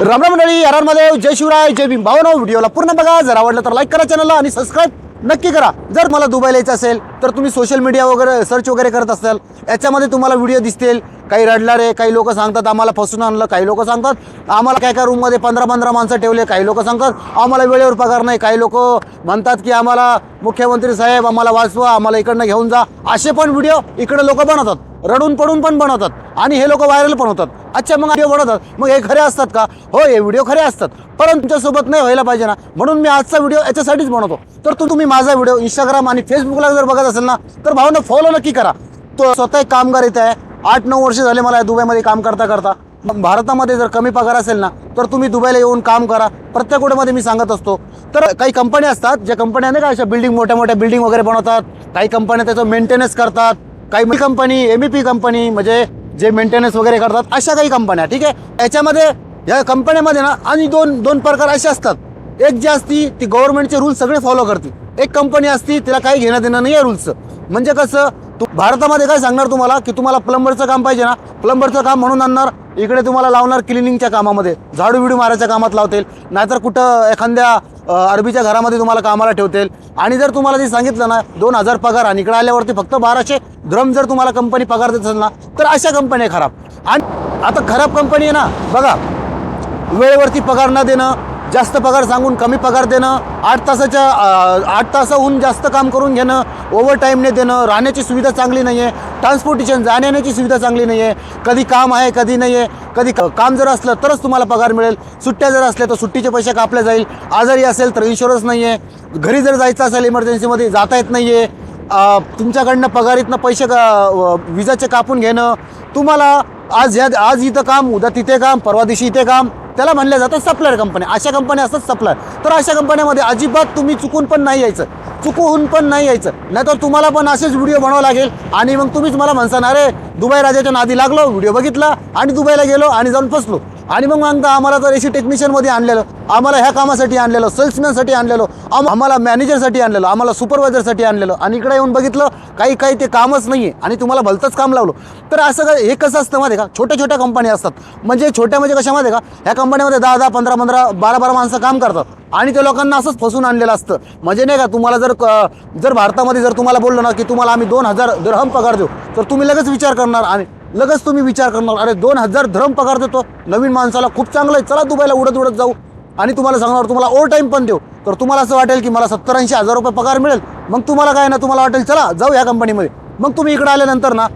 रामराम मंडळी आरमध्ये जय शिवराय जय भीम. भावनो व्हिडिओला पूर्ण बघा. जर आवडलं तर लाईक करा चॅनलला आणि सबस्क्राईब नक्की करा. जर मला दुबईला यायचं असेल तर तुम्ही सोशल मीडिया वगैरे सर्च वगैरे करत असाल याच्यामध्ये तुम्हाला व्हिडिओ दिसतील. काही रडणारे काही लोक सांगतात आम्हाला फसून आणलं काही लोक सांगतात आम्हाला काय काय रूममध्ये पंधरा पंधरा माणसं ठेवले काही लोक सांगतात आम्हाला वेळेवर पगार नाही काही लोक म्हणतात की आम्हाला मुख्यमंत्री साहेब आम्हाला वाचवा आम्हाला इकडनं घेऊन जा असे पण व्हिडिओ इकडे लोक बनवतात रडून पडून पण बनवतात आणि हे लोक व्हायरल पण होतात. अच्छा मग व्हिडिओ बनवतात मग हे खरे असतात का? हो हे व्हिडिओ खरे असतात परंतु तुमच्यासोबत नाही व्हायला पाहिजे ना. म्हणून मी आजचा व्हिडिओ याच्यासाठीच बनवतो. तर तू तुम्ही माझा व्हिडिओ इंस्टाग्राम आणि फेसबुकला जर बघत असेल ना तर भावना फॉलो नक्की करा. तो स्वतः एक कामगार इथे आहे. आठ नऊ वर्ष झाले मला दुबईमध्ये काम करता करता मग भारतामध्ये जर कमी पगार असेल ना तर तुम्ही दुबईला येऊन काम करा. प्रत्येक कुठेमध्ये मी सांगत असतो. तर काही कंपन्या असतात ज्या कंपन्या नाही का अशा बिल्डिंग मोठ्या मोठ्या बिल्डिंग वगैरे बनवतात. काही कंपन्या त्याचं मेंटेनन्स करतात. काही company M E P company म्हणजे जे मेंटेनन्स वगैरे करतात अशा काही कंपन्या ठीक आहे? याच्यामध्ये या कंपन्यामध्ये ना आणि दोन दोन प्रकार असे असतात. एक जी असती ती गव्हर्नमेंटचे रूल सगळे फॉलो करते. एक कंपनी असती तिला काही घेणं देणं नाही आहे रूल्सचं म्हणजे कसं तू भारतामध्ये काय सांगणार तुम्हाला? की तुम्हाला प्लंबरचं काम पाहिजे ना? प्लंबरचं काम म्हणून आणणार इकडे तुम्हाला लावणार क्लिनिंगच्या कामामध्ये. झाडू बिडू मारायच्या कामात लावतील. नाहीतर कुठं एखाद्या अरबीच्या घरामध्ये तुम्हाला कामाला ठेवतील. आणि जर तुम्हाला जे सांगितलं ना दोन हजार पगार आणि इकडे आल्यावरती फक्त बाराशे ड्रम जर तुम्हाला कंपनी पगार देत असेल ना तर अशा कंपनी आहे खराब. आणि आता खराब कंपनी आहे ना बघा. वेळेवरती पगार न देणं जास्त पगार सांगून कमी पगार देणं आठ तासाच्या आठ तासाहून जास्त काम करून घेणं ओव्हर टाईमने देणं राहण्याची सुविधा चांगली नाही आहे ट्रान्सपोर्टेशन जाण्याची सुविधा चांगली नाही आहे कधी काम आहे कधी नाही आहे कधी काम जर असलं तरच तुम्हाला पगार मिळेल सुट्ट्या जर असल्या तर सुट्टीचे पैसे कापले जाईल आजारी असेल तर इन्शुरन्स नाही आहे घरी जर जायचं असेल इमर्जन्सीमध्ये जाता येत नाही आहे तुमच्याकडनं पगारीतनं पैसे का विजाचे कापून घेणं तुम्हाला आज ह्या आज इथं काम उद्या तिथे काम परवा दिवशी इथे काम. त्याला म्हणल्या जातं सप्लायर कंपन्या अशा कंपन्या असतात सप्लायर. तर अशा कंपन्यामध्ये अजिबात तुम्ही चुकून पण नाही यायचं. चुकून पण नाही यायचं. नाहीतर तुम्हाला पण असेच व्हिडिओ बनवावं लागेल. आणि मग तुम्हीच मला म्हणसान अरे दुबई राजाच्या नादी लागलो व्हिडिओ बघितला आणि दुबईला गेलो आणि जाऊन फसलो. आणि मग म्हणता आम्हाला तर एसी टेक्निशियनमध्ये आणलेलं आम्हाला ह्या कामासाठी आणलेलं सेल्समॅनसाठी आणलेलं आम- आम्हाला मॅनेजरसाठी आणलेलं आम्हाला सुपरवायझरसाठी आणलेलं. आणि इकडे येऊन बघितलं काही काही ते कामच नाही आहे आणि तुम्हाला भलतंच काम लावलं. तर असं काय हे कसं असतं माहिती का? छोट्या छोट्या कंपन्या असतात. म्हणजे छोट्या म्हणजे कशामध्ये का? ह्या कंपन्यामध्ये दहा दहा पंधरा पंधरा बारा बारा माणसं काम करतात. आणि त्या लोकांना असंच फसून आणलेलं असतं. म्हणजे नाही का तुम्हाला जर जर भारतामध्ये जर तुम्हाला बोललो ना की तुम्हाला आम्ही दोन हजार दरहम पगार देऊ तर तुम्ही लगेच विचार करणार आणि लगेच तुम्ही विचार करणार अरे दोन हजार धरम पगार देतो नवीन माणसाला खूप चांगलं आहे चला दुबईला उडत उडत जाऊ. आणि तुम्हाला सांगणार तुम्हाला ओव्हर टाईम पण देऊ. तर तुम्हाला असं वाटेल की मला सत्तर ऐंशी हजार रुपये पगार मिळेल मग तुम्हाला काय ना तुम्हाला वाटेल चला जाऊ या कंपनीमध्ये मग तुम्ही इकडे आल्यानंतर ना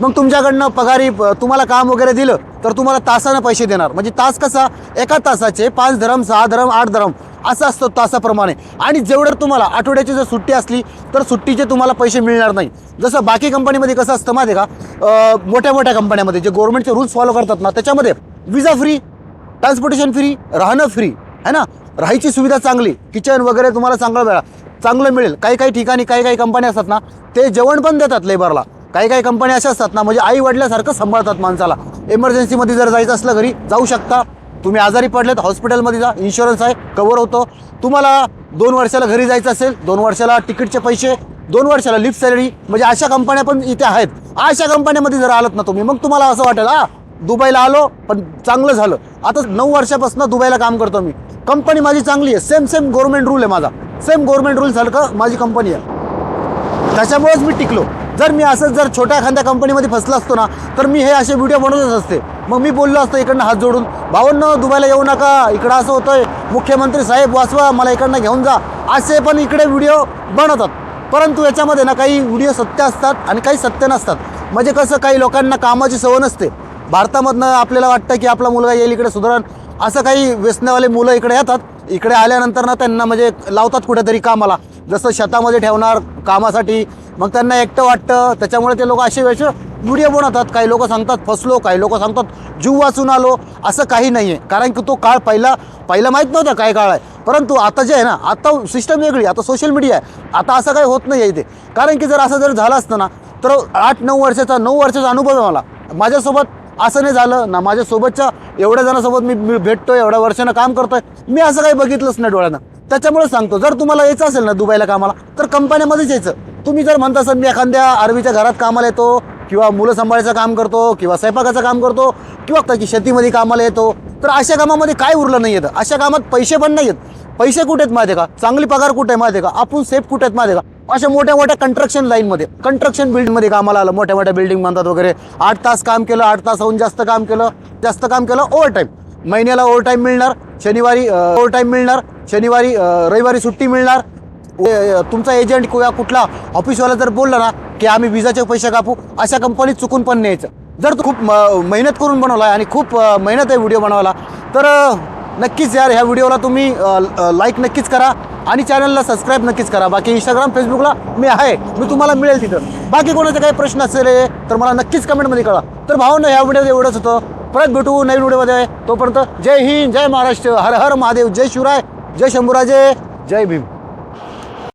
मग तुमच्याकडनं पगारी तुम्हाला काम वगैरे दिलं तर तुम्हाला तासानं पैसे देणार. म्हणजे तास कसा? एका तासाचे पाच धरम सहा धरम आठ धरम. असं असतं तासाप्रमाणे. आणि जेवढं तुम्हाला आठवड्याची जर सुट्टी असली तर सुट्टीचे तुम्हाला पैसे मिळणार नाही. जसं बाकी कंपनीमध्ये कसं असतं माहिती आहे का मोठ्या मोठ्या कंपन्यामध्ये जे गव्हर्नमेंटचे रूल्स फॉलो करतात ना त्याच्यामध्ये विजा फ्री ट्रान्सपोर्टेशन फ्री राहणं फ्री आहे ना? राहायची सुविधा चांगली किचन वगैरे तुम्हाला चांगलं मिळा चांगलं मिळेल. काही काही ठिकाणी काही काही कंपन्या असतात ना ते जेवण पण देतात लेबरला काही काही कंपन्या अशा असतात ना म्हणजे आई वडिल्यासारखं सांभाळतात माणसाला. इमर्जन्सीमध्ये जर जायचं असलं घरी जाऊ शकता. तुम्ही आजारी पडलेत हॉस्पिटलमध्ये जा इन्शुरन्स आहे कवर होतो. तुम्हाला दोन वर्षाला घरी जायचं असेल दोन वर्षाला तिकीटचे पैसे दोन वर्षाला लिफ्ट सॅलरी म्हणजे अशा कंपन्या पण इथे आहेत. अशा कंपन्यामध्ये जर आलात ना तुम्ही मग तुम्हाला असं वाटेल हा दुबईला आलो पण चांगलं झालं. आता नऊ वर्षापासून दुबईला काम करतो मी. कंपनी माझी चांगली आहे. सेम सेम गव्हर्नमेंट रूल आहे माझा. सेम गव्हर्नमेंट रूल सारखं माझी कंपनी आहे. त्याच्यामुळेच मी टिकलो. जर मी असंच जर छोट्या एखाद्या कंपनीमध्ये फसला असतो ना तर मी हे असे व्हिडिओ बनवतच असते. मग मी बोललो असतो इकडनं हात जोडून भावांना दुबईला येऊ नका. इकडं असं होतंय. मुख्यमंत्री साहेब वाचवा मला इकडनं घेऊन जा. असे पण इकडे व्हिडिओ बनवतात. परंतु याच्यामध्ये ना काही व्हिडिओ सत्य असतात आणि काही सत्य नसतात. म्हणजे कसं काही लोकांना कामाची सवय नसते. भारतामधनं आपल्याला वाटतं की आपला मुलगा येईल इकडे सुधारण. असं काही व्यसनावाले मुलं इकडे येतात. इकडे आल्यानंतर ना त्यांना म्हणजे लावतात कुठेतरी कामाला. जसं शेतामध्ये ठेवणार कामासाठी मग त्यांना एकटं वाटतं. त्याच्यामुळे ते लोक असे वेळ व्हिडिओ बनवतात. काही लोक सांगतात फसलो काही लोक सांगतात जीव वाचून आलो असं काही नाही आहे कारण की तो काळ पहिला पहिला माहीत नव्हता काय काळ आहे. परंतु आता जे आहे ना आता सिस्टम वेगळी आता सोशल मीडिया आहे. आता असं काही होत नाही आहे इथे. कारण की जर असं जर झालं असतं ना तर आठ नऊ वर्षाचा नऊ वर्षाचा अनुभव आहे मला. माझ्यासोबत असं नाही झालं ना माझ्यासोबतच्या एवढ्या जणांसोबत मी मी भेटतोय एवढ्या वर्षानं काम करतोय. मी असं काही बघितलंच नाही डोळ्यानं. त्याच्यामुळे सांगतो जर तुम्हाला यायचं असेल ना दुबईला कामाला तर कंपन्यामध्येच यायचं. तुम्ही जर म्हणता असाल मी एखाद्या अरबीच्या घरात कामाला येतो किंवा मुलं सांभाळायचं काम करतो किंवा स्वयंपाकाचं काम करतो किंवा त्याची शेतीमध्ये कामाला येतो तर अशा कामामध्ये काय उरलं नाही येतं. अशा कामात पैसे पण नाही आहेत पैसे कुठे आहेत माहिती का? चांगली पगार कुठे आहे माहिती का? आपण सेफ कुठे आहेत माहिती का? अशा मोठ्या मोठ्या कंस्ट्रक्शन लाईनमध्ये कंस्ट्रक्शन बिल्डिंगमध्ये कामाला आलं. मोठ्या मोठ्या बिल्डिंग बांधतात वगैरे. आठ तास काम केलं आठ तासाहून जास्त काम केलं जास्त काम केलं ओव्हर टाईम महिन्याला ओव्हर टाईम मिळणार शनिवारी ओव्हर टाईम मिळणार शनिवारी रविवारी सुट्टी मिळणार. तुमचा एजंट किंवा कुठला ऑफिसवाला जर बोलला ना की आम्ही विजाचे पैसे कापू अशा कंपनीत चुकून पण न्यायचं. जर तू खूप म- मेहनत करून बनवला आणि खूप मेहनत आहे व्हिडिओ बनवायला तर नक्कीच यार ह्या व्हिडिओला तुम्ही लाईक नक्कीच करा आणि चॅनलला सबस्क्राईब नक्कीच करा. बाकी इंस्टाग्राम फेसबुकला मी आहे. मी तुम्हाला मिळेल तिथं. बाकी कोणाचे काही प्रश्न असेल तर मला नक्कीच कमेंटमध्ये कळा तर भावना ह्या व्हिडिओ एवढंच होतं. परत भेटू नवीन व्हिडिओमध्ये तोपर्यंत जय हिंद जय महाराष्ट्र. हर हर महादेव. जय शिवराय जय शंभूराजे जय भीम.